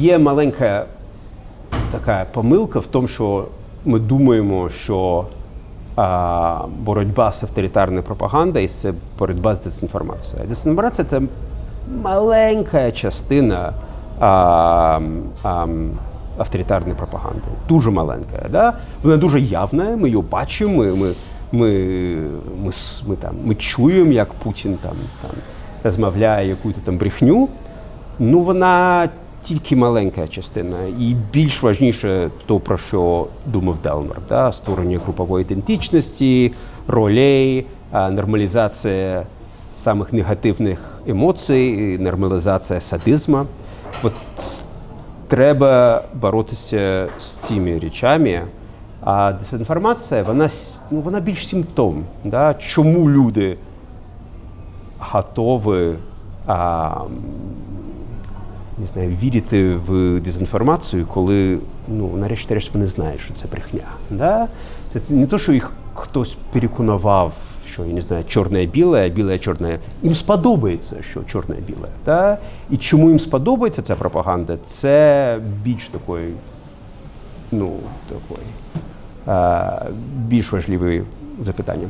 Є маленька така помилка в тому, що ми думаємо, що а, боротьба з авторитарною пропагандою це боротьба з дезінформацією. Дезінформація це маленька частина а, а, авторитарної пропаганди. Дуже маленька. Да? Вона дуже явна, ми її бачимо, ми, ми, ми, ми, ми, там, ми чуємо, як Путін там, там розмовляє якусь там брехню. Ну, вона тільки маленька частина, і більш важніше то, про що думав Делмер, да? створення групової ідентичності, ролей, нормалізація самих негативних емоцій, нормалізація садизму. От треба боротися з цими речами. А дезінформація, вона, ну, вона більш симптом. Да? Чому люди готові а, не знаю, вірити в дезінформацію, коли ну, нарешті-решт вони знають, що це брехня. Да? Це не то, що їх хтось переконував, що я не знаю, чорне біле, біле чорне. Їм сподобається, що чорне біле. Да? І чому їм сподобається ця пропаганда, це більш такої, ну, такої, більш важливе запитання.